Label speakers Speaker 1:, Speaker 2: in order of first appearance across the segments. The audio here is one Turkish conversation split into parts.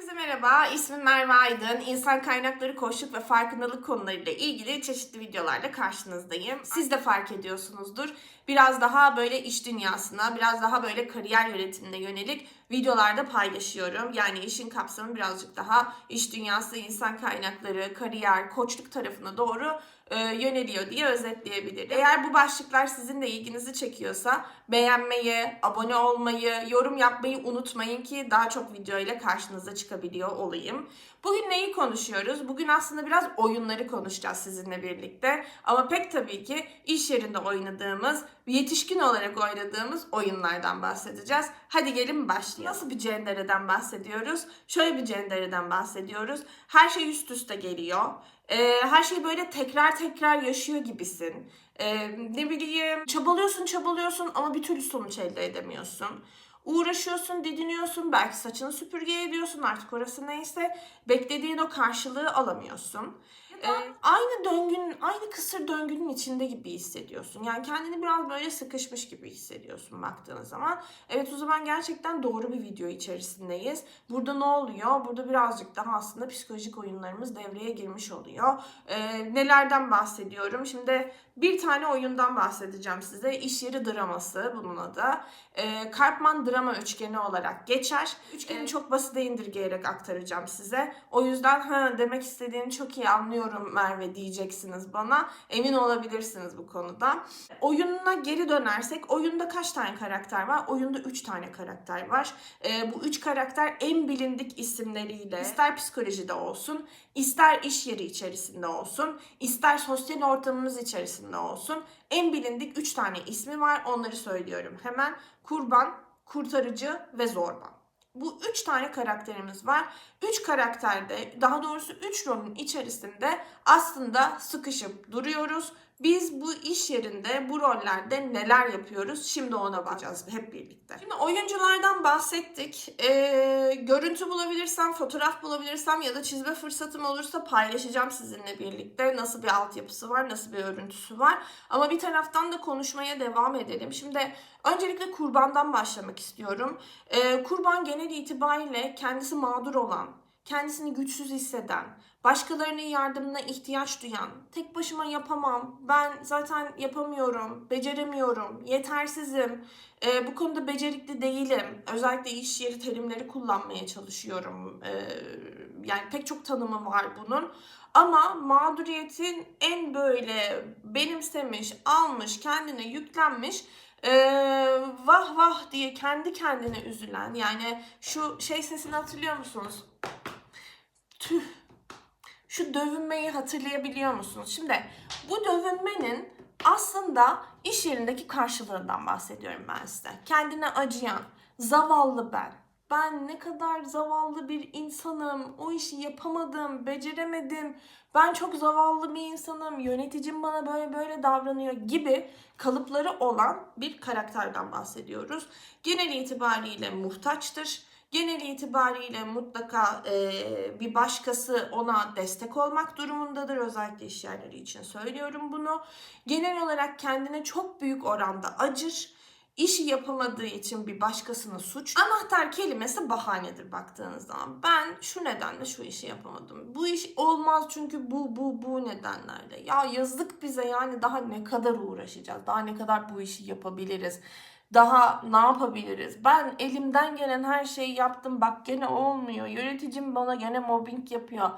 Speaker 1: Herkese merhaba, ismim Merve Aydın. İnsan kaynakları, koçluk ve farkındalık konularıyla ilgili çeşitli videolarla karşınızdayım. Siz de fark ediyorsunuzdur. Biraz daha böyle iş dünyasına, biraz daha böyle kariyer yönetimine yönelik videolarda paylaşıyorum. Yani işin kapsamı birazcık daha iş dünyası, insan kaynakları, kariyer, koçluk tarafına doğru e, yöneliyor diye özetleyebilirim. Eğer bu başlıklar sizin de ilginizi çekiyorsa beğenmeyi, abone olmayı, yorum yapmayı unutmayın ki daha çok video ile karşınıza çıkabiliyor olayım. Bugün neyi konuşuyoruz? Bugün aslında biraz oyunları konuşacağız sizinle birlikte. Ama pek tabii ki iş yerinde oynadığımız, yetişkin olarak oynadığımız oyunlardan bahsedeceğiz. Hadi gelin başlayalım. Nasıl bir cendereden bahsediyoruz? Şöyle bir cendereden bahsediyoruz. Her şey üst üste geliyor. Ee, her şeyi böyle tekrar tekrar yaşıyor gibisin. Ee, ne bileyim çabalıyorsun çabalıyorsun ama bir türlü sonuç elde edemiyorsun. Uğraşıyorsun, didiniyorsun, belki saçını süpürge ediyorsun artık orası neyse. Beklediğin o karşılığı alamıyorsun. Ee, aynı döngünün, aynı kısır döngünün içinde gibi hissediyorsun. Yani kendini biraz böyle sıkışmış gibi hissediyorsun baktığın zaman. Evet o zaman gerçekten doğru bir video içerisindeyiz. Burada ne oluyor? Burada birazcık daha aslında psikolojik oyunlarımız devreye girmiş oluyor. Ee, nelerden bahsediyorum? Şimdi bir tane oyundan bahsedeceğim size. İş yeri draması bunun adı. Ee, Karpman drama üçgeni olarak geçer. Üçgeni çok basite indirgeyerek aktaracağım size. O yüzden ha demek istediğini çok iyi anlıyorum Merve diyeceksiniz bana. Emin olabilirsiniz bu konuda. Oyununa geri dönersek oyunda kaç tane karakter var? Oyunda 3 tane karakter var. Ee, bu 3 karakter en bilindik isimleriyle ister psikolojide olsun, ister iş yeri içerisinde olsun, ister sosyal ortamımız içerisinde olsun. En bilindik 3 tane ismi var. Onları söylüyorum hemen. Kurban, kurtarıcı ve zorba. Bu üç tane karakterimiz var. Üç karakterde, daha doğrusu üç rolün içerisinde aslında sıkışıp duruyoruz. Biz bu iş yerinde, bu rollerde neler yapıyoruz? Şimdi ona bakacağız hep birlikte. Şimdi oyunculardan bahsettik. Ee, görüntü bulabilirsem, fotoğraf bulabilirsem ya da çizme fırsatım olursa paylaşacağım sizinle birlikte. Nasıl bir altyapısı var, nasıl bir örüntüsü var. Ama bir taraftan da konuşmaya devam edelim. Şimdi öncelikle kurbandan başlamak istiyorum. Ee, kurban genel itibariyle kendisi mağdur olan, kendisini güçsüz hisseden, başkalarının yardımına ihtiyaç duyan, tek başıma yapamam, ben zaten yapamıyorum, beceremiyorum, yetersizim, e, bu konuda becerikli değilim, özellikle iş yeri terimleri kullanmaya çalışıyorum. E, yani pek çok tanımı var bunun. Ama mağduriyetin en böyle benimsemiş, almış, kendine yüklenmiş ee, vah vah diye kendi kendine üzülen yani şu şey sesini hatırlıyor musunuz? Tüh. Şu dövünmeyi hatırlayabiliyor musunuz? Şimdi bu dövünmenin aslında iş yerindeki karşılığından bahsediyorum ben size. Kendine acıyan, zavallı ben. Ben ne kadar zavallı bir insanım. O işi yapamadım, beceremedim. Ben çok zavallı bir insanım. Yöneticim bana böyle böyle davranıyor gibi kalıpları olan bir karakterden bahsediyoruz. Genel itibariyle muhtaçtır. Genel itibariyle mutlaka e, bir başkası ona destek olmak durumundadır. Özellikle iş yerleri için söylüyorum bunu. Genel olarak kendine çok büyük oranda acır işi yapamadığı için bir başkasını suç. Anahtar kelimesi bahanedir baktığınız zaman. Ben şu nedenle şu işi yapamadım. Bu iş olmaz çünkü bu bu bu nedenlerle. Ya yazık bize yani daha ne kadar uğraşacağız? Daha ne kadar bu işi yapabiliriz? Daha ne yapabiliriz? Ben elimden gelen her şeyi yaptım. Bak gene olmuyor. Yöneticim bana gene mobbing yapıyor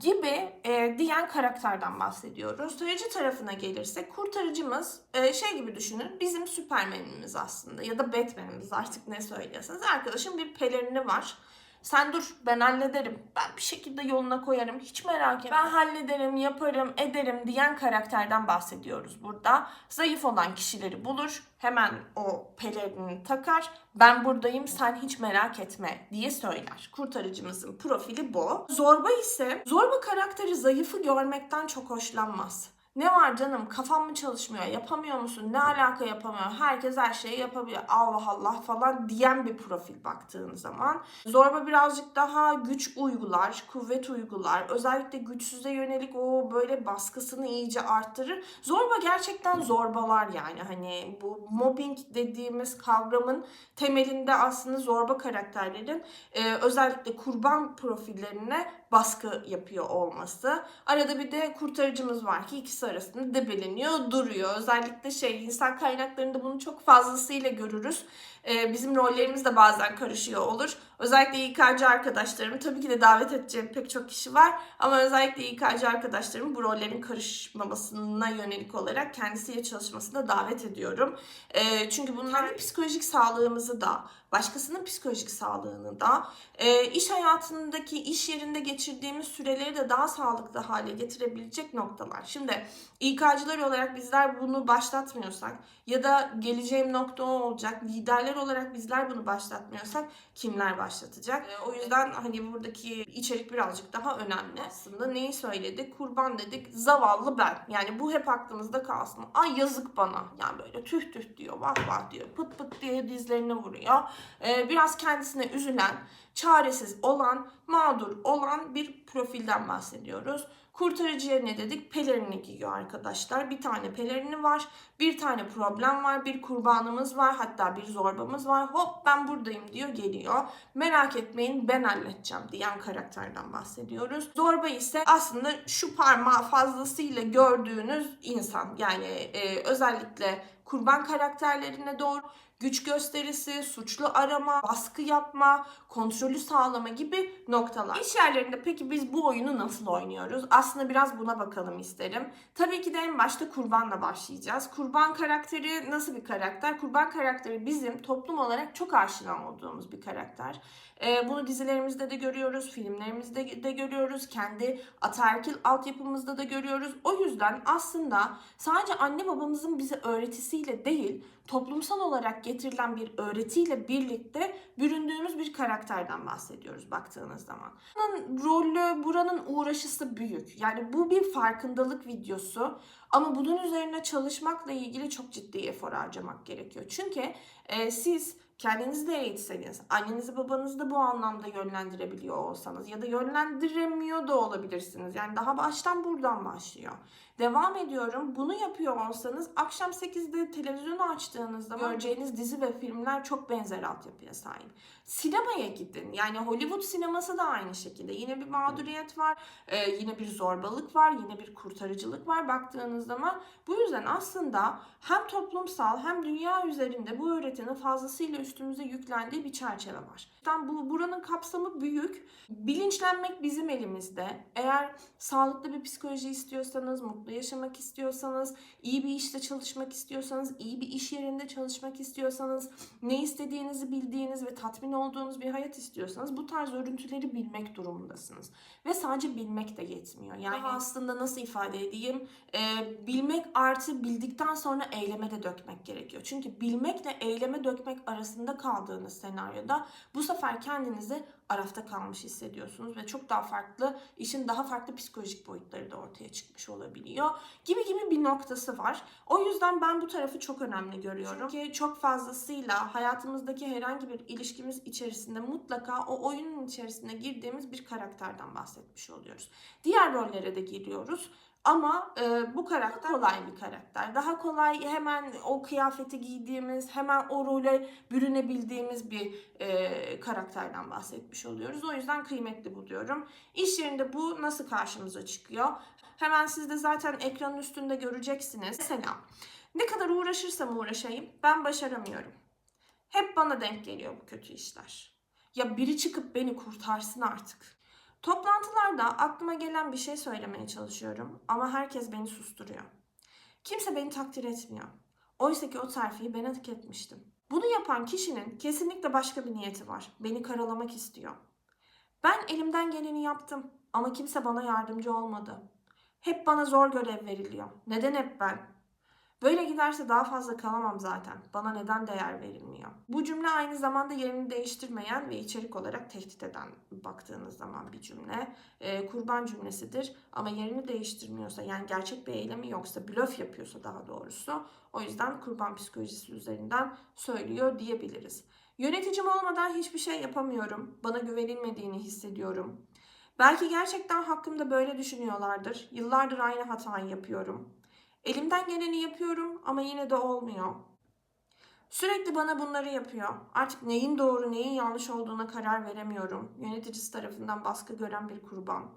Speaker 1: gibi e, diyen karakterden bahsediyoruz. Kurtarıcı tarafına gelirsek kurtarıcımız e, şey gibi düşünün bizim süpermenimiz aslında ya da Batman'imiz artık ne söylüyorsanız. Arkadaşım bir pelerini var. Sen dur ben hallederim. Ben bir şekilde yoluna koyarım. Hiç merak etme. Ben hallederim, yaparım, ederim diyen karakterden bahsediyoruz burada. Zayıf olan kişileri bulur. Hemen o pelerini takar. Ben buradayım sen hiç merak etme diye söyler. Kurtarıcımızın profili bu. Zorba ise zorba karakteri zayıfı görmekten çok hoşlanmaz. Ne var canım? Kafam mı çalışmıyor? Yapamıyor musun? Ne alaka yapamıyor? Herkes her şeyi yapabiliyor. Allah Allah falan diyen bir profil baktığın zaman. Zorba birazcık daha güç uygular kuvvet uygular. Özellikle güçsüze yönelik o böyle baskısını iyice arttırır. Zorba gerçekten zorbalar yani. Hani bu mobbing dediğimiz kavramın temelinde aslında zorba karakterlerin e, özellikle kurban profillerine baskı yapıyor olması. Arada bir de kurtarıcımız var ki ikisi arasında debeleniyor, duruyor. Özellikle şey insan kaynaklarında bunu çok fazlasıyla görürüz. Ee, bizim rollerimiz de bazen karışıyor olur. Özellikle İK'cı arkadaşlarım, tabii ki de davet edeceğim pek çok kişi var. Ama özellikle İK'cı arkadaşlarım bu rollerin karışmamasına yönelik olarak kendisiyle çalışmasına davet ediyorum. Ee, çünkü bunlar kendi psikolojik sağlığımızı da, başkasının psikolojik sağlığını da, e, iş hayatındaki, iş yerinde geçirdiğimiz süreleri de daha sağlıklı hale getirebilecek noktalar. Şimdi İK'cılar olarak bizler bunu başlatmıyorsak ya da geleceğim nokta o olacak, liderler olarak bizler bunu başlatmıyorsak kimler başlatacak? E, o yüzden hani buradaki içerik birazcık daha önemli. Aslında neyi söyledik? Kurban dedik, zavallı ben. Yani bu hep aklımızda kalsın. Ay yazık bana. Yani böyle tüh tüh diyor, vah vah diyor, pıt pıt diye dizlerine vuruyor. Ee, biraz kendisine üzülen, çaresiz olan, mağdur olan bir profilden bahsediyoruz. Kurtarıcıya ne dedik? Pelerini giyiyor arkadaşlar. Bir tane pelerini var, bir tane problem var, bir kurbanımız var, hatta bir zorbamız var. Hop ben buradayım diyor geliyor. Merak etmeyin ben halledeceğim diyen karakterden bahsediyoruz. Zorba ise aslında şu parmağı fazlasıyla gördüğünüz insan. Yani e, özellikle kurban karakterlerine doğru güç gösterisi, suçlu arama, baskı yapma, kontrolü sağlama gibi noktalar. İş yerlerinde peki biz bu oyunu nasıl oynuyoruz? Aslında biraz buna bakalım isterim. Tabii ki de en başta kurbanla başlayacağız. Kurban karakteri nasıl bir karakter? Kurban karakteri bizim toplum olarak çok aşina olduğumuz bir karakter. Ee, bunu dizilerimizde de görüyoruz, filmlerimizde de görüyoruz, kendi ataerkil altyapımızda da görüyoruz. O yüzden aslında sadece anne babamızın bize öğretisiyle değil, toplumsal olarak getirilen bir öğretiyle birlikte büründüğümüz bir karakterden bahsediyoruz baktığınız zaman. Buranın rolü, buranın uğraşısı büyük. Yani bu bir farkındalık videosu ama bunun üzerine çalışmakla ilgili çok ciddi efor harcamak gerekiyor. Çünkü e, siz kendinizi de eğitseniz, annenizi babanızı da bu anlamda yönlendirebiliyor olsanız ya da yönlendiremiyor da olabilirsiniz. Yani daha baştan buradan başlıyor. Devam ediyorum. Bunu yapıyor olsanız akşam 8'de televizyonu açtığınızda göreceğiniz dizi ve filmler çok benzer altyapıya sahip. Sinemaya gidin. Yani Hollywood sineması da aynı şekilde. Yine bir mağduriyet var, e, yine bir zorbalık var, yine bir kurtarıcılık var baktığınız zaman. Bu yüzden aslında hem toplumsal hem dünya üzerinde bu öğretinin fazlasıyla üstümüze yüklendiği bir çerçeve var. Yani bu buranın kapsamı büyük. Bilinçlenmek bizim elimizde. Eğer sağlıklı bir psikoloji istiyorsanız, mutlu yaşamak istiyorsanız, iyi bir işte çalışmak istiyorsanız, iyi bir iş yerinde çalışmak istiyorsanız, ne istediğinizi bildiğiniz ve tatmin olduğunuz bir hayat istiyorsanız bu tarz örüntüleri bilmek durumundasınız. Ve sadece bilmek de yetmiyor. Yani Daha aslında nasıl ifade edeyim? Ee, bilmek artı bildikten sonra eyleme de dökmek gerekiyor. Çünkü bilmekle eyleme dökmek arasında kaldığınız senaryoda bu sefer kendinizi arafta kalmış hissediyorsunuz ve çok daha farklı, işin daha farklı psikolojik boyutları da ortaya çıkmış olabiliyor. Gibi gibi bir noktası var. O yüzden ben bu tarafı çok önemli görüyorum. Çünkü çok fazlasıyla hayatımızdaki herhangi bir ilişkimiz içerisinde mutlaka o oyunun içerisine girdiğimiz bir karakterden bahsetmiş oluyoruz. Diğer rollere de giriyoruz. Ama e, bu karakter kolay bir karakter. Daha kolay hemen o kıyafeti giydiğimiz, hemen o role bürünebildiğimiz bir e, karakterden bahsetmiş oluyoruz. O yüzden kıymetli buluyorum. İş yerinde bu nasıl karşımıza çıkıyor? Hemen siz de zaten ekranın üstünde göreceksiniz. Mesela ne kadar uğraşırsam uğraşayım ben başaramıyorum. Hep bana denk geliyor bu kötü işler. Ya biri çıkıp beni kurtarsın artık. Toplantılarda aklıma gelen bir şey söylemeye çalışıyorum ama herkes beni susturuyor. Kimse beni takdir etmiyor. Oysa ki o terfiyi ben hak etmiştim. Bunu yapan kişinin kesinlikle başka bir niyeti var. Beni karalamak istiyor. Ben elimden geleni yaptım ama kimse bana yardımcı olmadı. Hep bana zor görev veriliyor. Neden hep ben? Böyle giderse daha fazla kalamam zaten. Bana neden değer verilmiyor? Bu cümle aynı zamanda yerini değiştirmeyen ve içerik olarak tehdit eden baktığınız zaman bir cümle. Ee, kurban cümlesidir ama yerini değiştirmiyorsa yani gerçek bir eylemi yoksa blöf yapıyorsa daha doğrusu o yüzden kurban psikolojisi üzerinden söylüyor diyebiliriz. Yöneticim olmadan hiçbir şey yapamıyorum. Bana güvenilmediğini hissediyorum. Belki gerçekten hakkımda böyle düşünüyorlardır. Yıllardır aynı hatayı yapıyorum. Elimden geleni yapıyorum ama yine de olmuyor. Sürekli bana bunları yapıyor. Artık neyin doğru neyin yanlış olduğuna karar veremiyorum. Yöneticisi tarafından baskı gören bir kurban.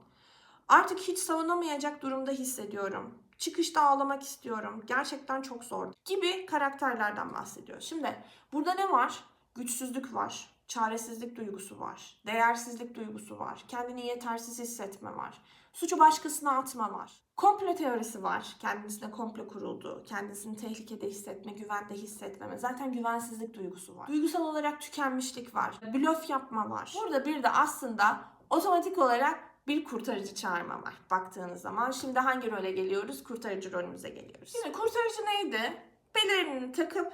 Speaker 1: Artık hiç savunamayacak durumda hissediyorum. Çıkışta ağlamak istiyorum. Gerçekten çok zor. Gibi karakterlerden bahsediyor. Şimdi burada ne var? Güçsüzlük var. Çaresizlik duygusu var. Değersizlik duygusu var. Kendini yetersiz hissetme var. Suçu başkasına atma var. Komplo teorisi var. Kendisine komplo kuruldu. Kendisini tehlikede hissetme, güvende hissetmeme. Zaten güvensizlik duygusu var. Duygusal olarak tükenmişlik var. Blöf yapma var. Burada bir de aslında otomatik olarak bir kurtarıcı çağırma var baktığınız zaman. Şimdi hangi role geliyoruz? Kurtarıcı rolümüze geliyoruz. Şimdi kurtarıcı neydi? Pelerini takıp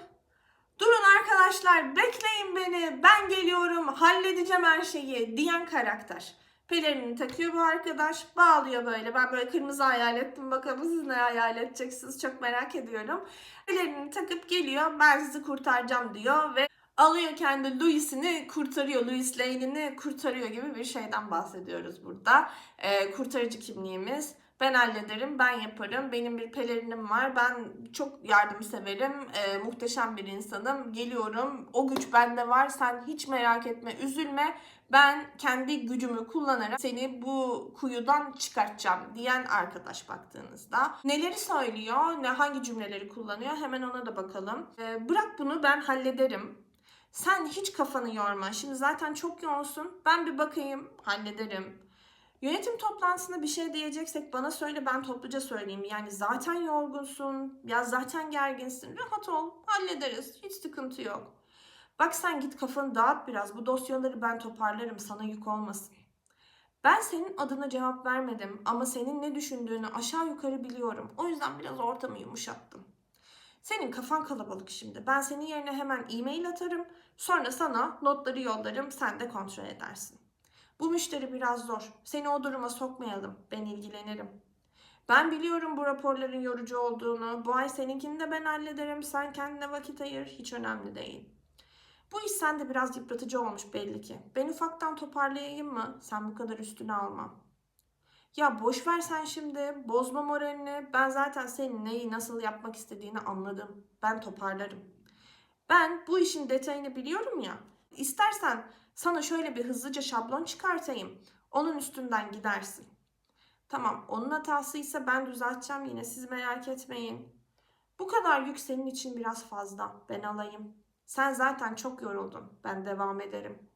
Speaker 1: Durun arkadaşlar bekleyin beni ben geliyorum halledeceğim her şeyi diyen karakter. Pelerini takıyor bu arkadaş bağlıyor böyle ben böyle kırmızı hayal ettim bakalım siz ne hayal edeceksiniz çok merak ediyorum. Pelerini takıp geliyor ben sizi kurtaracağım diyor ve alıyor kendi Louis'ini kurtarıyor. Louis Lane'ini kurtarıyor gibi bir şeyden bahsediyoruz burada. Ee, kurtarıcı kimliğimiz. Ben hallederim, ben yaparım. Benim bir pelerinim var. Ben çok yardımseverim. E, muhteşem bir insanım. Geliyorum. O güç bende var. Sen hiç merak etme, üzülme. Ben kendi gücümü kullanarak seni bu kuyudan çıkartacağım diyen arkadaş baktığınızda. Neleri söylüyor, ne hangi cümleleri kullanıyor hemen ona da bakalım. E, bırak bunu ben hallederim. Sen hiç kafanı yorma. Şimdi zaten çok yoğunsun. Ben bir bakayım, hallederim. Yönetim toplantısında bir şey diyeceksek bana söyle ben topluca söyleyeyim. Yani zaten yorgunsun, ya zaten gerginsin. Rahat ol, hallederiz. Hiç sıkıntı yok. Bak sen git kafanı dağıt biraz. Bu dosyaları ben toparlarım, sana yük olmasın. Ben senin adına cevap vermedim ama senin ne düşündüğünü aşağı yukarı biliyorum. O yüzden biraz ortamı yumuşattım. Senin kafan kalabalık şimdi. Ben senin yerine hemen e-mail atarım. Sonra sana notları yollarım. Sen de kontrol edersin. Bu müşteri biraz zor. Seni o duruma sokmayalım. Ben ilgilenirim. Ben biliyorum bu raporların yorucu olduğunu. Bu ay seninkini de ben hallederim. Sen kendine vakit ayır. Hiç önemli değil. Bu iş sende biraz yıpratıcı olmuş belli ki. Ben ufaktan toparlayayım mı? Sen bu kadar üstüne alma. Ya boş ver sen şimdi. Bozma moralini. Ben zaten senin neyi nasıl yapmak istediğini anladım. Ben toparlarım. Ben bu işin detayını biliyorum ya. İstersen sana şöyle bir hızlıca şablon çıkartayım. Onun üstünden gidersin. Tamam, onun hatasıysa ben düzelteceğim yine. Siz merak etmeyin. Bu kadar yük senin için biraz fazla. Ben alayım. Sen zaten çok yoruldun. Ben devam ederim.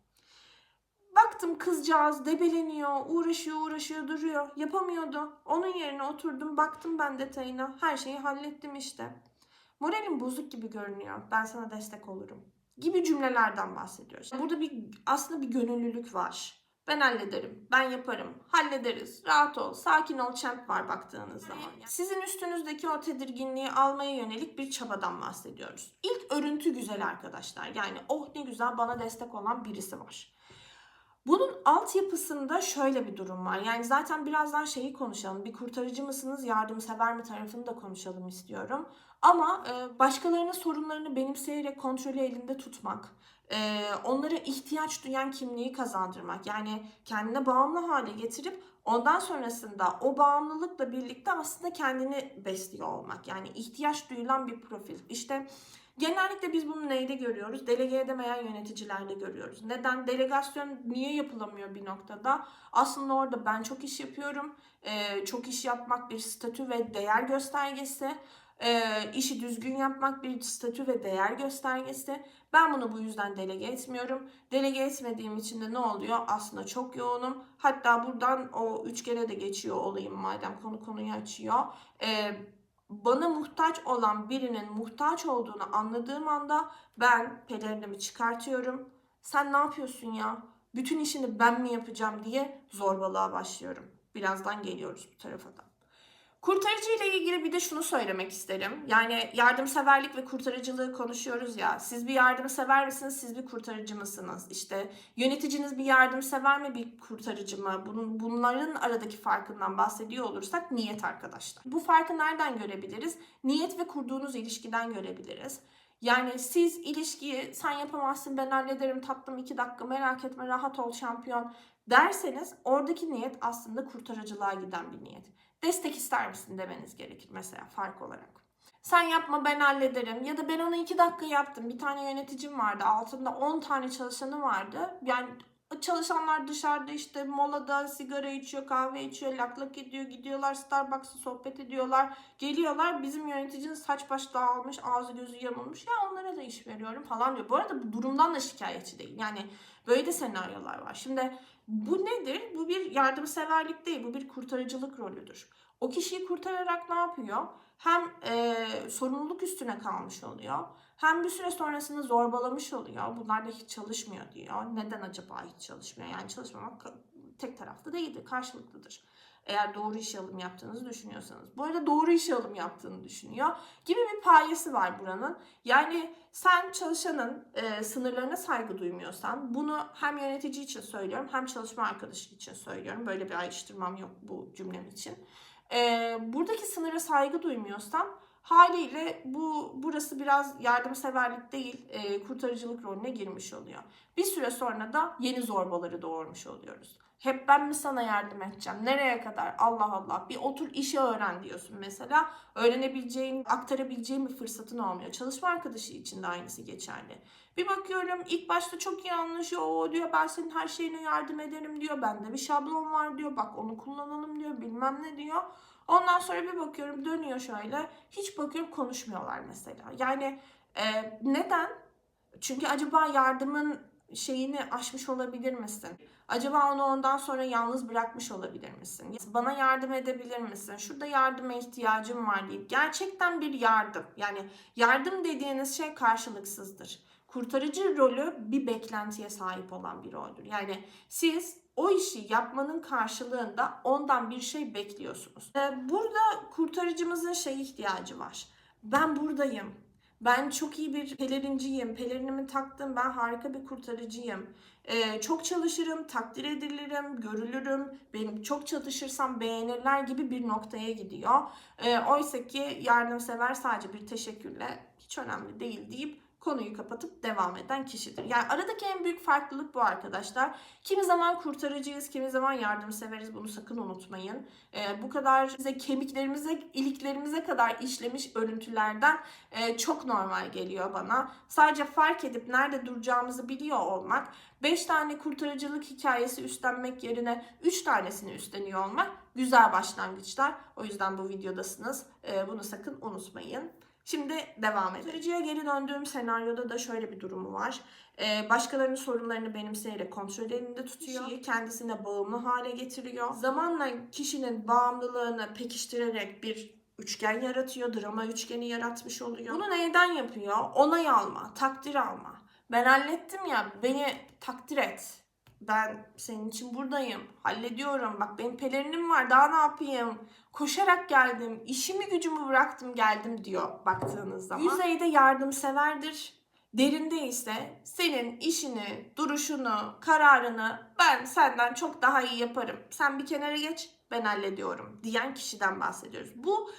Speaker 1: Baktım kızcağız debeleniyor, uğraşıyor, uğraşıyor, duruyor. Yapamıyordu. Onun yerine oturdum, baktım ben detayına. Her şeyi hallettim işte. Moralim bozuk gibi görünüyor. Ben sana destek olurum gibi cümlelerden bahsediyoruz. Burada bir aslında bir gönüllülük var. Ben hallederim, ben yaparım, hallederiz, rahat ol, sakin ol, champ var baktığınız zaman. Sizin üstünüzdeki o tedirginliği almaya yönelik bir çabadan bahsediyoruz. İlk örüntü güzel arkadaşlar. Yani oh ne güzel bana destek olan birisi var. Bunun altyapısında şöyle bir durum var. Yani zaten birazdan şeyi konuşalım. Bir kurtarıcı mısınız, yardımsever mi tarafını da konuşalım istiyorum. Ama e, başkalarının sorunlarını benimseyerek kontrolü elinde tutmak, e, onlara ihtiyaç duyan kimliği kazandırmak. Yani kendine bağımlı hale getirip ondan sonrasında o bağımlılıkla birlikte aslında kendini besliyor olmak. Yani ihtiyaç duyulan bir profil. İşte Genellikle biz bunu neyde görüyoruz? Delege edemeyen yöneticilerde görüyoruz. Neden? Delegasyon niye yapılamıyor bir noktada? Aslında orada ben çok iş yapıyorum. Ee, çok iş yapmak bir statü ve değer göstergesi. Ee, işi düzgün yapmak bir statü ve değer göstergesi. Ben bunu bu yüzden delege etmiyorum. Delege etmediğim için de ne oluyor? Aslında çok yoğunum. Hatta buradan o üç kere de geçiyor olayım madem konu konuyu açıyor. Ee, bana muhtaç olan birinin muhtaç olduğunu anladığım anda ben pelerinimi çıkartıyorum. Sen ne yapıyorsun ya? Bütün işini ben mi yapacağım diye zorbalığa başlıyorum. Birazdan geliyoruz bu tarafa da. Kurtarıcı ile ilgili bir de şunu söylemek isterim. Yani yardımseverlik ve kurtarıcılığı konuşuyoruz ya. Siz bir yardımsever misiniz, siz bir kurtarıcı mısınız? İşte yöneticiniz bir yardımsever mi, bir kurtarıcı mı? Bunun, bunların aradaki farkından bahsediyor olursak niyet arkadaşlar. Bu farkı nereden görebiliriz? Niyet ve kurduğunuz ilişkiden görebiliriz. Yani siz ilişkiyi sen yapamazsın ben hallederim tatlım iki dakika merak etme rahat ol şampiyon derseniz oradaki niyet aslında kurtarıcılığa giden bir niyet. Destek ister misin demeniz gerekir mesela fark olarak. Sen yapma ben hallederim ya da ben onu iki dakika yaptım. Bir tane yöneticim vardı altında 10 tane çalışanı vardı. Yani çalışanlar dışarıda işte molada sigara içiyor, kahve içiyor, lak lak ediyor, gidiyorlar Starbucks'a sohbet ediyorlar. Geliyorlar bizim yöneticinin saç baş dağılmış, ağzı gözü yamulmuş. Ya onlara da iş veriyorum falan diyor. Bu arada bu durumdan da şikayetçi değil. Yani böyle de senaryolar var. Şimdi bu nedir? Bu bir yardımseverlik değil, bu bir kurtarıcılık rolüdür. O kişiyi kurtararak ne yapıyor? Hem e, sorumluluk üstüne kalmış oluyor. Hem bir süre sonrasında zorbalamış oluyor. Bunlar da hiç çalışmıyor diyor. Neden acaba hiç çalışmıyor? Yani çalışmamak tek taraflı değildir, karşılıklıdır. Eğer doğru iş alım yaptığınızı düşünüyorsanız. Bu arada doğru iş alım yaptığını düşünüyor gibi bir payesi var buranın. Yani sen çalışanın e, sınırlarına saygı duymuyorsan bunu hem yönetici için söylüyorum hem çalışma arkadaşı için söylüyorum. Böyle bir ayrıştırmam yok bu cümlem için. E, buradaki sınıra saygı duymuyorsam haliyle bu burası biraz yardımseverlik değil e, kurtarıcılık rolüne girmiş oluyor. Bir süre sonra da yeni zorbaları doğurmuş oluyoruz. Hep ben mi sana yardım edeceğim? Nereye kadar? Allah Allah. Bir otur işi öğren diyorsun mesela. Öğrenebileceğin, aktarabileceğin bir fırsatın olmuyor. Çalışma arkadaşı için de aynısı geçerli. Bir bakıyorum ilk başta çok iyi anlaşıyor. O diyor ben senin her şeyine yardım ederim diyor. Bende bir şablon var diyor. Bak onu kullanalım diyor. Bilmem ne diyor. Ondan sonra bir bakıyorum dönüyor şöyle. Hiç bakıyorum konuşmuyorlar mesela. Yani e, neden? Çünkü acaba yardımın şeyini aşmış olabilir misin? Acaba onu ondan sonra yalnız bırakmış olabilir misin? Bana yardım edebilir misin? Şurada yardıma ihtiyacım var deyip gerçekten bir yardım. Yani yardım dediğiniz şey karşılıksızdır. Kurtarıcı rolü bir beklentiye sahip olan bir roldür. Yani siz o işi yapmanın karşılığında ondan bir şey bekliyorsunuz. Ee, Burada kurtarıcımızın şey ihtiyacı var. Ben buradayım. Ben çok iyi bir pelerinciyim. Pelerinimi taktım. Ben harika bir kurtarıcıyım. Ee, çok çalışırım, takdir edilirim, görülürüm. Benim çok çalışırsam beğenirler gibi bir noktaya gidiyor. Ee, Oysa ki yardımsever sadece bir teşekkürle hiç önemli değil deyip konuyu kapatıp devam eden kişidir. Yani aradaki en büyük farklılık bu arkadaşlar. Kimi zaman kurtarıcıyız, kimi zaman yardımseveriz. Bunu sakın unutmayın. Ee, bu kadar bize kemiklerimize, iliklerimize kadar işlemiş örüntülerden e, çok normal geliyor bana. Sadece fark edip nerede duracağımızı biliyor olmak, 5 tane kurtarıcılık hikayesi üstlenmek yerine 3 tanesini üstleniyor olmak güzel başlangıçlar. O yüzden bu videodasınız. Ee, bunu sakın unutmayın. Şimdi devam edelim. Kurtarıcıya geri döndüğüm senaryoda da şöyle bir durumu var. Ee, başkalarının sorunlarını benimseyerek kontrol elinde tutuyor. Kişiyi kendisine bağımlı hale getiriyor. Zamanla kişinin bağımlılığını pekiştirerek bir üçgen yaratıyor. Drama üçgeni yaratmış oluyor. Bunu neyden yapıyor? Onay alma, takdir alma. Ben hallettim ya beni takdir et. Ben senin için buradayım. Hallediyorum. Bak benim pelerinim var. Daha ne yapayım? Koşarak geldim. işimi gücümü bıraktım geldim diyor baktığınız zaman. Yüzeyde yardımseverdir. Derinde ise senin işini, duruşunu, kararını ben senden çok daha iyi yaparım. Sen bir kenara geç, ben hallediyorum diyen kişiden bahsediyoruz. Bu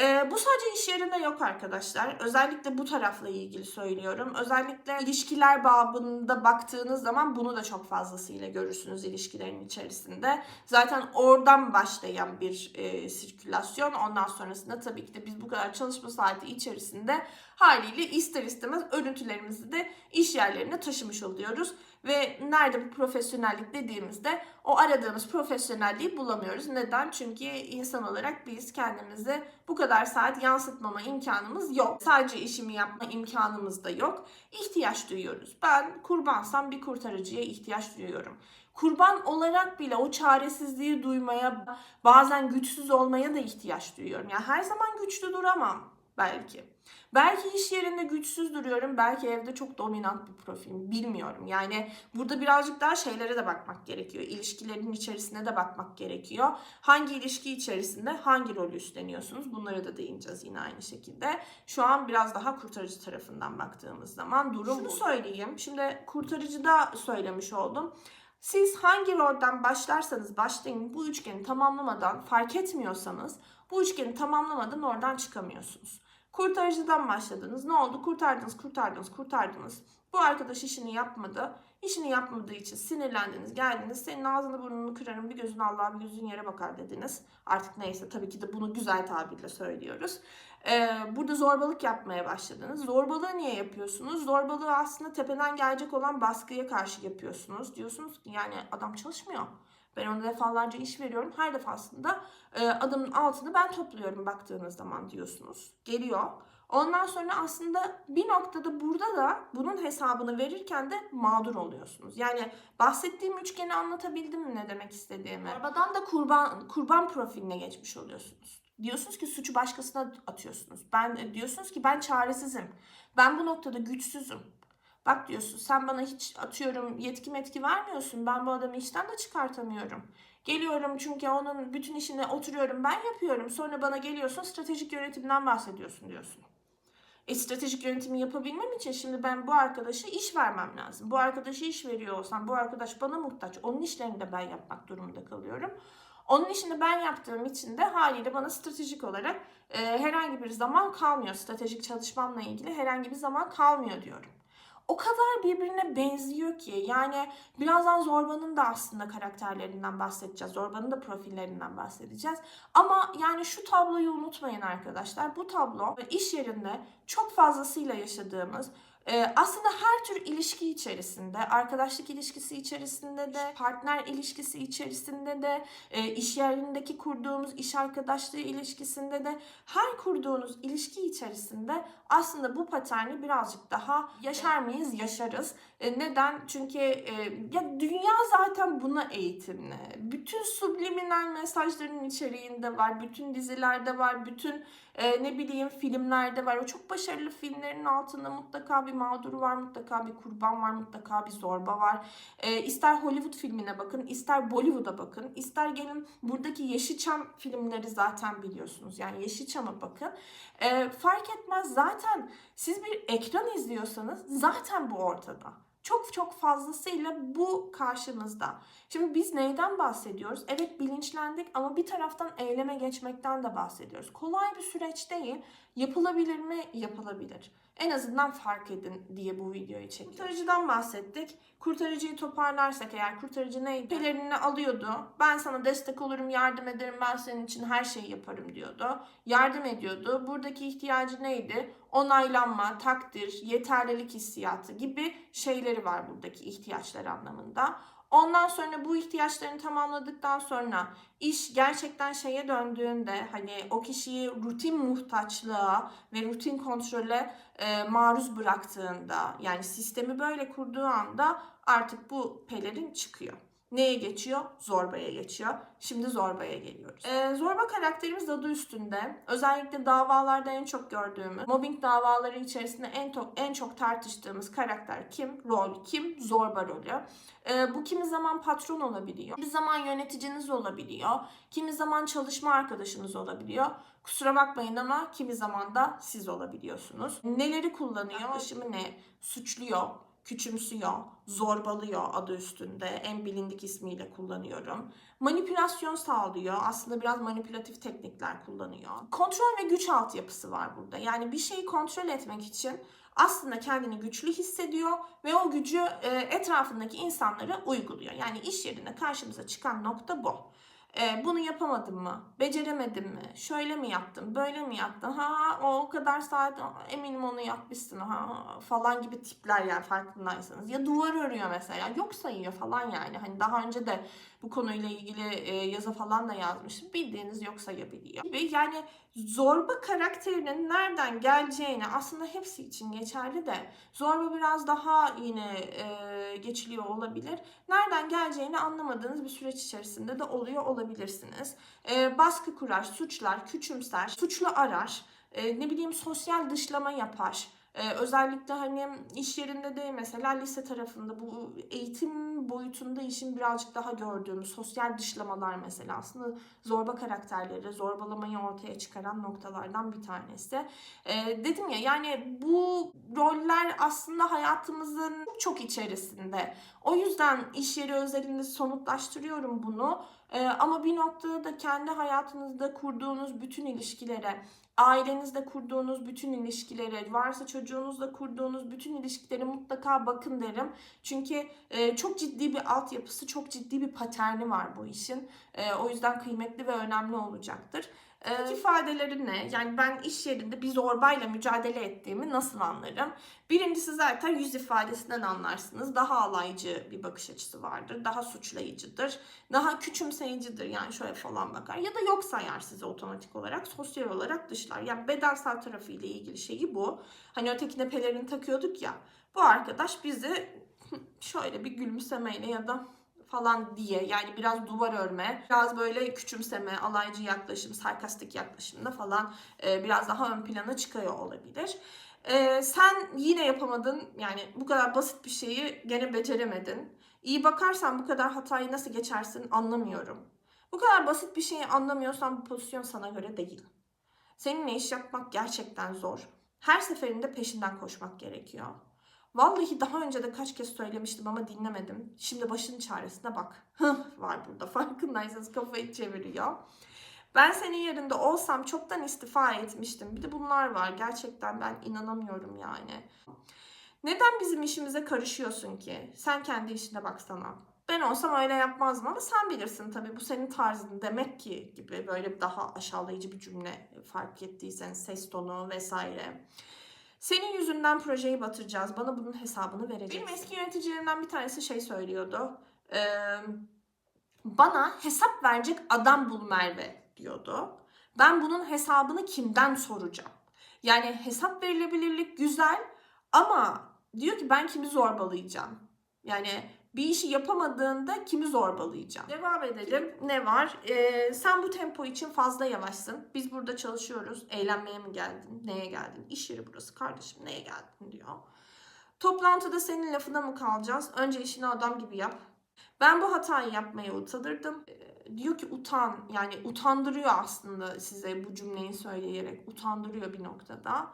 Speaker 1: ee, bu sadece iş yerinde yok arkadaşlar. Özellikle bu tarafla ilgili söylüyorum. Özellikle ilişkiler babında baktığınız zaman bunu da çok fazlasıyla görürsünüz ilişkilerin içerisinde. Zaten oradan başlayan bir e, sirkülasyon. Ondan sonrasında tabii ki de biz bu kadar çalışma saati içerisinde haliyle ister istemez örüntülerimizi de iş yerlerine taşımış oluyoruz. Ve nerede bu profesyonellik dediğimizde o aradığımız profesyonelliği bulamıyoruz. Neden? Çünkü insan olarak biz kendimizi bu kadar saat yansıtmama imkanımız yok. Sadece işimi yapma imkanımız da yok. İhtiyaç duyuyoruz. Ben kurbansam bir kurtarıcıya ihtiyaç duyuyorum. Kurban olarak bile o çaresizliği duymaya, bazen güçsüz olmaya da ihtiyaç duyuyorum. Yani her zaman güçlü duramam belki. Belki iş yerinde güçsüz duruyorum, belki evde çok dominant bir profilim, bilmiyorum. Yani burada birazcık daha şeylere de bakmak gerekiyor. İlişkilerin içerisine de bakmak gerekiyor. Hangi ilişki içerisinde hangi rolü üstleniyorsunuz? Bunlara da değineceğiz yine aynı şekilde. Şu an biraz daha kurtarıcı tarafından baktığımız zaman durum Şunu söyleyeyim. Şimdi kurtarıcıda söylemiş oldum. Siz hangi rolden başlarsanız başlayın bu üçgeni tamamlamadan fark etmiyorsanız bu üçgeni tamamlamadan oradan çıkamıyorsunuz. Kurtarıcıdan başladınız. Ne oldu? Kurtardınız, kurtardınız, kurtardınız. Bu arkadaş işini yapmadı. İşini yapmadığı için sinirlendiniz, geldiniz. Senin ağzını burnunu kırarım, bir gözün Allah'a bir gözün yere bakar dediniz. Artık neyse tabii ki de bunu güzel tabirle söylüyoruz. Ee, burada zorbalık yapmaya başladınız. Zorbalığı niye yapıyorsunuz? Zorbalığı aslında tepeden gelecek olan baskıya karşı yapıyorsunuz. Diyorsunuz ki yani adam çalışmıyor. Ben ona defalarca iş veriyorum. Her defasında e, adamın altını ben topluyorum baktığınız zaman diyorsunuz. Geliyor. Ondan sonra aslında bir noktada burada da bunun hesabını verirken de mağdur oluyorsunuz. Yani bahsettiğim üçgeni anlatabildim mi ne demek istediğimi? Arabadan da kurban kurban profiline geçmiş oluyorsunuz. Diyorsunuz ki suçu başkasına atıyorsunuz. Ben diyorsunuz ki ben çaresizim. Ben bu noktada güçsüzüm. Bak diyorsun sen bana hiç atıyorum yetki metki vermiyorsun. Ben bu adamı işten de çıkartamıyorum. Geliyorum çünkü onun bütün işini oturuyorum ben yapıyorum. Sonra bana geliyorsun stratejik yönetimden bahsediyorsun diyorsun. E stratejik yönetimi yapabilmem için şimdi ben bu arkadaşa iş vermem lazım. Bu arkadaşa iş veriyor olsam bu arkadaş bana muhtaç. Onun işlerini de ben yapmak durumunda kalıyorum. Onun işini ben yaptığım için de haliyle bana stratejik olarak e, herhangi bir zaman kalmıyor. Stratejik çalışmamla ilgili herhangi bir zaman kalmıyor diyorum o kadar birbirine benziyor ki. Yani birazdan Zorba'nın da aslında karakterlerinden bahsedeceğiz. Zorba'nın da profillerinden bahsedeceğiz. Ama yani şu tabloyu unutmayın arkadaşlar. Bu tablo iş yerinde çok fazlasıyla yaşadığımız ee, aslında her tür ilişki içerisinde, arkadaşlık ilişkisi içerisinde de, partner ilişkisi içerisinde de, e, iş yerindeki kurduğumuz iş arkadaşlığı ilişkisinde de, her kurduğunuz ilişki içerisinde aslında bu paterni birazcık daha yaşar mıyız? Yaşarız. E, neden? Çünkü e, ya dünya zaten buna eğitimli. Bütün subliminal mesajların içeriğinde var, bütün dizilerde var, bütün e, ne bileyim filmlerde var. O çok başarılı filmlerin altında mutlaka bir mağduru var, mutlaka bir kurban var, mutlaka bir zorba var. E, ister Hollywood filmine bakın, ister Bollywood'a bakın, ister gelin buradaki Yeşilçam filmleri zaten biliyorsunuz. Yani Yeşilçam'a bakın. E, fark etmez zaten siz bir ekran izliyorsanız zaten bu ortada. Çok çok fazlasıyla bu karşımızda. Şimdi biz neyden bahsediyoruz? Evet bilinçlendik ama bir taraftan eyleme geçmekten de bahsediyoruz. Kolay bir süreç değil. Yapılabilir mi? Yapılabilir. En azından fark edin diye bu videoyu çekiyorum. Kurtarıcıdan bahsettik. Kurtarıcıyı toparlarsak eğer kurtarıcı neydi? Pelerini alıyordu. Ben sana destek olurum, yardım ederim, ben senin için her şeyi yaparım diyordu. Yardım ediyordu. Buradaki ihtiyacı neydi? Onaylanma, takdir, yeterlilik hissiyatı gibi şeyleri var buradaki ihtiyaçlar anlamında. Ondan sonra bu ihtiyaçlarını tamamladıktan sonra iş gerçekten şeye döndüğünde hani o kişiyi rutin muhtaçlığa ve rutin kontrole e, maruz bıraktığında yani sistemi böyle kurduğu anda artık bu pelerin çıkıyor. Neye geçiyor? Zorbaya geçiyor. Şimdi zorbaya geliyoruz. Ee, zorba karakterimiz adı üstünde. Özellikle davalarda en çok gördüğümüz, mobbing davaları içerisinde en, to- en çok tartıştığımız karakter kim? Rol kim? Zorba rolü. Ee, bu kimi zaman patron olabiliyor. Bir zaman yöneticiniz olabiliyor. Kimi zaman çalışma arkadaşınız olabiliyor. Kusura bakmayın ama kimi zaman da siz olabiliyorsunuz. Neleri kullanıyor? Yaklaşımı ne? Suçluyor, küçümsüyor, zorbalıyor adı üstünde. En bilindik ismiyle kullanıyorum. Manipülasyon sağlıyor. Aslında biraz manipülatif teknikler kullanıyor. Kontrol ve güç altyapısı var burada. Yani bir şeyi kontrol etmek için aslında kendini güçlü hissediyor ve o gücü e, etrafındaki insanlara uyguluyor. Yani iş yerinde karşımıza çıkan nokta bu. E, bunu yapamadım mı? Beceremedim mi? Şöyle mi yaptım? Böyle mi yaptın? Ha o kadar saat eminim onu yapmışsın ha falan gibi tipler yani farkındaysanız. Ya duvar örüyor mesela. Yok sayıyor falan yani. Hani daha önce de bu konuyla ilgili e, yazı falan da yazmıştım. Bildiğiniz yok sayabiliyor. Gibi yani zorba karakterinin nereden geleceğini aslında hepsi için geçerli de zorba biraz daha yine e, geçiliyor olabilir. Nereden geleceğini anlamadığınız bir süreç içerisinde de oluyor olabilirsiniz. E, baskı kurar, suçlar, küçümser, suçlu arar e, ne bileyim sosyal dışlama yapar. Ee, özellikle hani iş yerinde de mesela lise tarafında bu eğitim boyutunda işin birazcık daha gördüğümüz sosyal dışlamalar mesela aslında zorba karakterleri, zorbalamayı ortaya çıkaran noktalardan bir tanesi. Ee, dedim ya yani bu roller aslında hayatımızın çok içerisinde. O yüzden iş yeri özelinde somutlaştırıyorum bunu. Ee, ama bir noktada da kendi hayatınızda kurduğunuz bütün ilişkilere, ailenizde kurduğunuz bütün ilişkilere, varsa çocuğunuzla kurduğunuz bütün ilişkilere mutlaka bakın derim. Çünkü e, çok ciddi bir altyapısı, çok ciddi bir paterni var bu işin. E, o yüzden kıymetli ve önemli olacaktır. E, ifadeleri ne? Yani ben iş yerinde bir zorbayla mücadele ettiğimi nasıl anlarım? Birincisi zaten yüz ifadesinden anlarsınız. Daha alaycı bir bakış açısı vardır. Daha suçlayıcıdır. Daha küçümseyicidir. Yani şöyle falan bakar. Ya da yok sayar sizi otomatik olarak. Sosyal olarak dışlar. Yani bedensel tarafıyla ilgili şeyi bu. Hani ötekine pelerin takıyorduk ya. Bu arkadaş bizi şöyle bir gülümsemeyle ya da falan diye yani biraz duvar örme, biraz böyle küçümseme, alaycı yaklaşım, sarkastik yaklaşımda falan e, biraz daha ön plana çıkıyor olabilir. E, sen yine yapamadın yani bu kadar basit bir şeyi gene beceremedin. İyi bakarsan bu kadar hatayı nasıl geçersin anlamıyorum. Bu kadar basit bir şeyi anlamıyorsan bu pozisyon sana göre değil. Seninle iş yapmak gerçekten zor. Her seferinde peşinden koşmak gerekiyor. Vallahi daha önce de kaç kez söylemiştim ama dinlemedim. Şimdi başının çaresine bak. Var burada farkındaysanız kafayı çeviriyor. Ben senin yerinde olsam çoktan istifa etmiştim. Bir de bunlar var. Gerçekten ben inanamıyorum yani. Neden bizim işimize karışıyorsun ki? Sen kendi işine baksana. Ben olsam öyle yapmazdım ama sen bilirsin tabii bu senin tarzın demek ki gibi böyle daha aşağılayıcı bir cümle fark ettiysen ses tonu vesaire. Senin yüzünden projeyi batıracağız. Bana bunun hesabını vereceksin. Benim eski yöneticilerimden bir tanesi şey söylüyordu. Ee, bana hesap verecek adam bul Merve diyordu. Ben bunun hesabını kimden soracağım? Yani hesap verilebilirlik güzel ama diyor ki ben kimi zorbalayacağım? Yani bir işi yapamadığında kimi zorbalayacağım? Devam edelim. Ne var? Ee, sen bu tempo için fazla yavaşsın. Biz burada çalışıyoruz. Eğlenmeye mi geldin? Neye geldin? İş yeri burası kardeşim. Neye geldin diyor. Toplantıda senin lafına mı kalacağız? Önce işini adam gibi yap. Ben bu hatayı yapmaya utanırdım. Ee, diyor ki utan. Yani utandırıyor aslında size bu cümleyi söyleyerek. Utandırıyor bir noktada.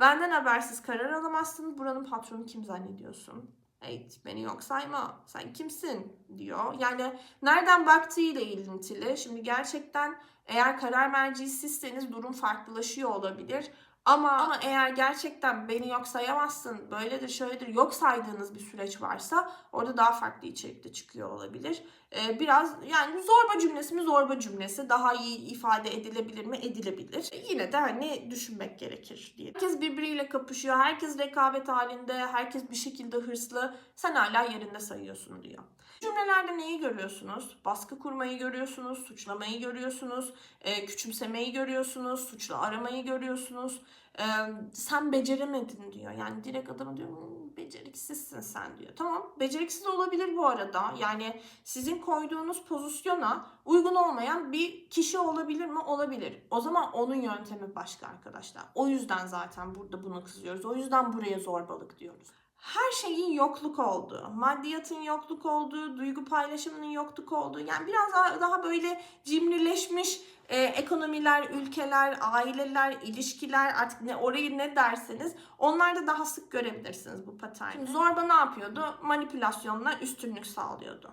Speaker 1: Benden habersiz karar alamazsın. Buranın patronu kim zannediyorsun? Hey beni yok sayma. Sen kimsin? diyor. Yani nereden baktığıyla ilintili. Şimdi gerçekten eğer karar merci sizseniz durum farklılaşıyor olabilir. Ama, ama eğer gerçekten beni yok sayamazsın, böyledir şöyledir yok saydığınız bir süreç varsa orada daha farklı içerikte çıkıyor olabilir. Ee, biraz yani zorba cümlesi mi zorba cümlesi daha iyi ifade edilebilir mi edilebilir. E, yine de hani düşünmek gerekir diye. Herkes birbiriyle kapışıyor, herkes rekabet halinde, herkes bir şekilde hırslı. Sen hala yerinde sayıyorsun diyor. Cümlelerde neyi görüyorsunuz? Baskı kurmayı görüyorsunuz, suçlamayı görüyorsunuz, e, küçümsemeyi görüyorsunuz, suçlu aramayı görüyorsunuz. E, sen beceremedin diyor. Yani direkt adama diyor "Hmm, beceriksizsin sen diyor. Tamam beceriksiz olabilir bu arada. Yani sizin koyduğunuz pozisyona uygun olmayan bir kişi olabilir mi? Olabilir. O zaman onun yöntemi başka arkadaşlar. O yüzden zaten burada bunu kızıyoruz. O yüzden buraya zorbalık diyoruz her şeyin yokluk olduğu, maddiyatın yokluk olduğu, duygu paylaşımının yokluk olduğu, yani biraz daha, böyle cimrileşmiş e, ekonomiler, ülkeler, aileler, ilişkiler artık ne orayı ne derseniz onlarda daha sık görebilirsiniz bu paterni. Zorba ne yapıyordu? Manipülasyonla üstünlük sağlıyordu.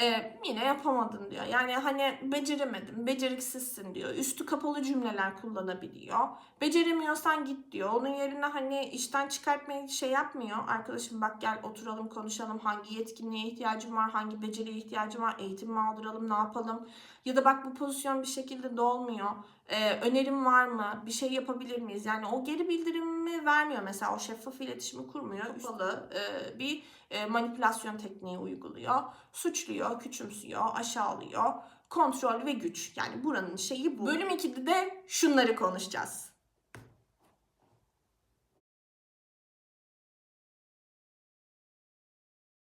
Speaker 1: Ee, yine yapamadın diyor. Yani hani beceremedim, beceriksizsin diyor. Üstü kapalı cümleler kullanabiliyor. Beceremiyorsan git diyor. Onun yerine hani işten çıkartmayı şey yapmıyor. Arkadaşım bak gel oturalım konuşalım. Hangi yetkinliğe ihtiyacım var, hangi beceriye ihtiyacım var, eğitim mi aldıralım, ne yapalım? Ya da bak bu pozisyon bir şekilde dolmuyor. Ee, önerim var mı? Bir şey yapabilir miyiz? Yani o geri bildirimi vermiyor mesela. O şeffaf iletişimi kurmuyor. Kapalı e, bir e, manipülasyon tekniği uyguluyor. Suçluyor, küçümsüyor, aşağılıyor. Kontrol ve güç. Yani buranın şeyi bu. Bölüm 2'de de şunları konuşacağız.